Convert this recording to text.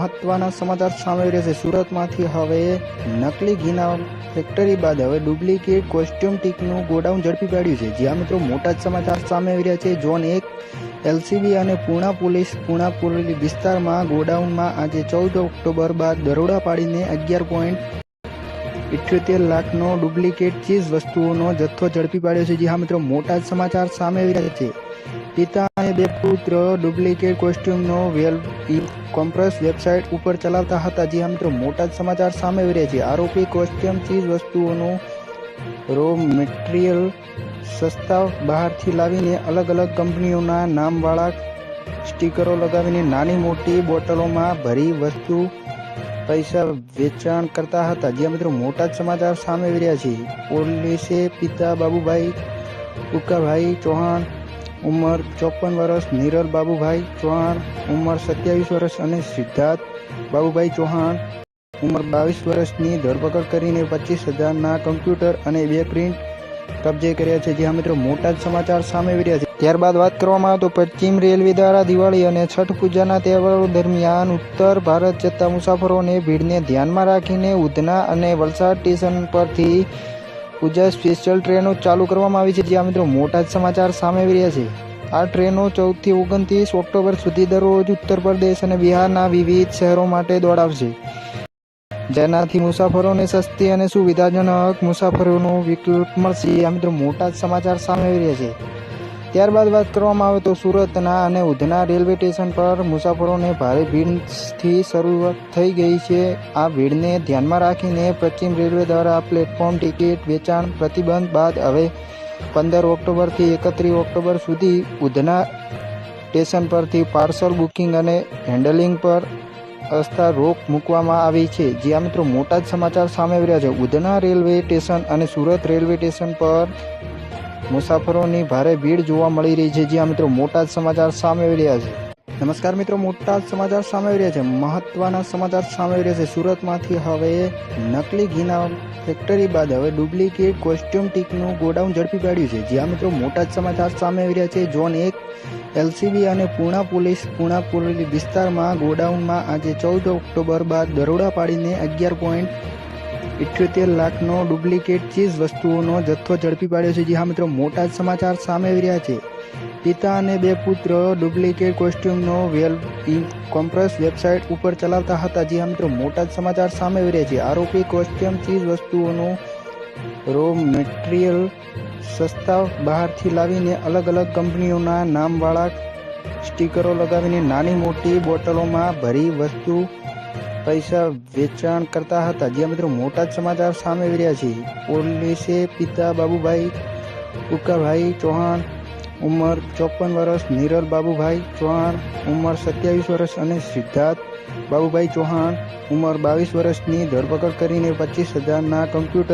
મહત્વના સમાચાર સામે રહ્યા છે. સુરતમાંથી હવે નકલી ઘીના ફેક્ટરી બાદ હવે ડુપ્લિકેટ કોસ્ટ્યુમ ટીકનું ગોડાઉન ઝડપી પાડ્યું છે. જ્યાં મિત્રો મોટા જ સમાચાર સામે આવી રહ્યા છે. ઝોન એક એલસીબી અને પૂણા પોલીસ પૂણા પોલીસ વિસ્તારમાં ગોડાઉનમાં આજે ચૌદ ઓક્ટોબર બાદ દરોડા પાડીને અગિયાર પોઈન્ટ ઇઠ્યોતેર લાખનો ડુપ્લિકેટ ચીઝ વસ્તુઓનો જથ્થો ઝડપી પાડ્યો છે. જ્યાં મિત્રો મોટા જ સમાચાર સામે આવી રહ્યા છે. પિતા અને બે પુત્ર ડુપ્લિકેટ કોસ્ટ્યુમનો વેલ કોમ્પ્રેસ વેબસાઇટ ઉપર ચલાવતા હતા, જે મિત્રો, મોટા જ સમાચાર સામે આવી રહ્યા છે. આરોપી કોસ્ટ્યુમ ચીજ વસ્તુઓનું રો મટીરિયલ સસ્તા બહારથી લાવીને અલગ અલગ કંપનીઓના નામવાળા સ્ટીકરો લગાવીને નાની મોટી બોટલોમાં ભરી વસ્તુ પૈસા વેચાણ કરતા હતા. જે મિત્રો, મોટા જ સમાચાર સામે આવી રહ્યા છે. પોલીસે પિતા બાબુભાઈ ઉકાભાઈ ચૌહાણ ઉંમર ચોપન વર્ષ નિરલ બાબુભાઈ ચૌહાણ, ઉંમર સત્યાવીસ વર્ષ અને સિદ્ધાર્થ બાબુભાઈ ચૌહાણ. ઉંમર બાવીસ વર્ષની ધરપકડ કરીને પચીસ હજારના કમ્પ્યુટર અને બે પ્રિન્ટ કબજે કર્યા છે. જ્યાં મિત્રો મોટા જ સમાચાર સામે આવી રહ્યા છે. ત્યારબાદ વાત કરવામાં આવે તો પશ્ચિમ રેલવે દ્વારા દિવાળી અને છઠ પૂજાના તહેવારો દરમિયાન ઉત્તર ભારત જતા મુસાફરોને ભીડને ધ્યાનમાં રાખીને ઉધના અને વલસાડ સ્ટેશન પરથી પૂજા સ્પેશિયલ ટ્રેનો ચાલુ કરવામાં આવી છે. જ્યાં મિત્રો મોટા જ સમાચાર સામે આવી રહ્યા છે. આ ટ્રેનો ચૌદથી ઓગણત્રીસ ઓક્ટોબર સુધી દરરોજ ઉત્તર પ્રદેશ અને બિહારના વિવિધ શહેરો માટે દોડાવશે. જેનાથી મુસાફરોને સસ્તી અને સુવિધાજનક મુસાફરોનો વિકલ્પ મળશે. આ મિત્રો મોટા જ સમાચાર સામે આવી રહ્યા છે. ત્યારબાદ વાત કરવામાં આવે તો સુરતના અને ઉધના રેલવે સ્ટેશન પર મુસાફરોને ભારે ભીડથી શરૂઆત થઈ ગઈ છે. આ ભીડને ધ્યાનમાં રાખીને પશ્ચિમ રેલવે દ્વારા પ્લેટફોર્મ ટિકિટ વેચાણ પ્રતિબંધ બાદ હવે પંદર ઓક્ટોબરથી એકત્રીસ ઓક્ટોબર સુધી ઉધના સ્ટેશન પરથી પાર્સલ બુકિંગ અને હેન્ડલિંગ પર અસ્થા રોક મૂકવામાં આવી છે. જ્યાં મિત્રો, મોટા જ સમાચાર સામે આવી રહ્યા છે. ઉધના રેલવે સ્ટેશન અને સુરત રેલવે સ્ટેશન પર મુસાફરોની ભારે ભીડ જોવા મળી રહી છે. જ્યાં મિત્રો મોટા સમાચાર સામે આવી રહ્યા છે. નમસ્કાર મિત્રો, મોટા સમાચાર સામે આવી રહ્યા છે. મહત્વના સમાચાર સામે આવી રહ્યા છે. સુરતમાંથી હવે નકલી ઘીના ફેક્ટરી બાદ હવે ડુપ્લિકેટ કોસ્ટ્યુમ ટીકનું ગોડાઉન ઝડપી પાડ્યું છે. જ્યાં મિત્રો મોટા સમાચાર સામે આવી રહ્યા છે. ઝોન એક એલસીબી અને પૂણા પોલીસ પૂણા પોલીસ વિસ્તારમાં ગોડાઉનમાં આજે ચૌદ ઓક્ટોબર બાદ દરોડા પાડીને અગિયાર પોઈન્ટ ઇઠ્યોતેર લાખનો ડુપ્લિકેટ ચીઝ વસ્તુઓનો જથ્થો ઝડપી પાડ્યો છે. જ્યાં મિત્રો, મોટા જ સમાચાર સામે આવી રહ્યા છે. પિતા અને બે પુત્ર ડુપ્લિકેટ કોસ્ટ્યુમનો વેલ કોમ્પ્રેસ વેબસાઇટ ઉપર ચલાવતા હતા. જ્યાં મિત્રો, મોટા જ સમાચાર સામે આવી રહ્યા છે. આરોપી કોસ્ટ્યુમ ચીજ વસ્તુઓનું રો મટીરિયલ સસ્તા બહારથી લાવીને અલગ અલગ કંપનીઓના નામવાળા સ્ટીકરો લગાવીને નાની મોટી બોટલોમાં ભરી વસ્તુ પૈસા વેચાણ કરતા હતા. જ્યાં મિત્રો મોટા જ સમાચાર સામે આવી રહ્યા છે. પોલીસે પિતા બાબુભાઈ કુકાભાઈ ચૌહાણ ઉંમર ચોપન વર્ષ, નિરલ બાબુભાઈ ચૌહાણ ઉંમર સત્યાવીસ વર્ષ અને સિદ્ધાર્થ બાબુભાઈ ચૌહાણ ઉંમર બાવીસ વર્ષની ધરપકડ કરીને પચીસ હજારના કમ્પ્યુટર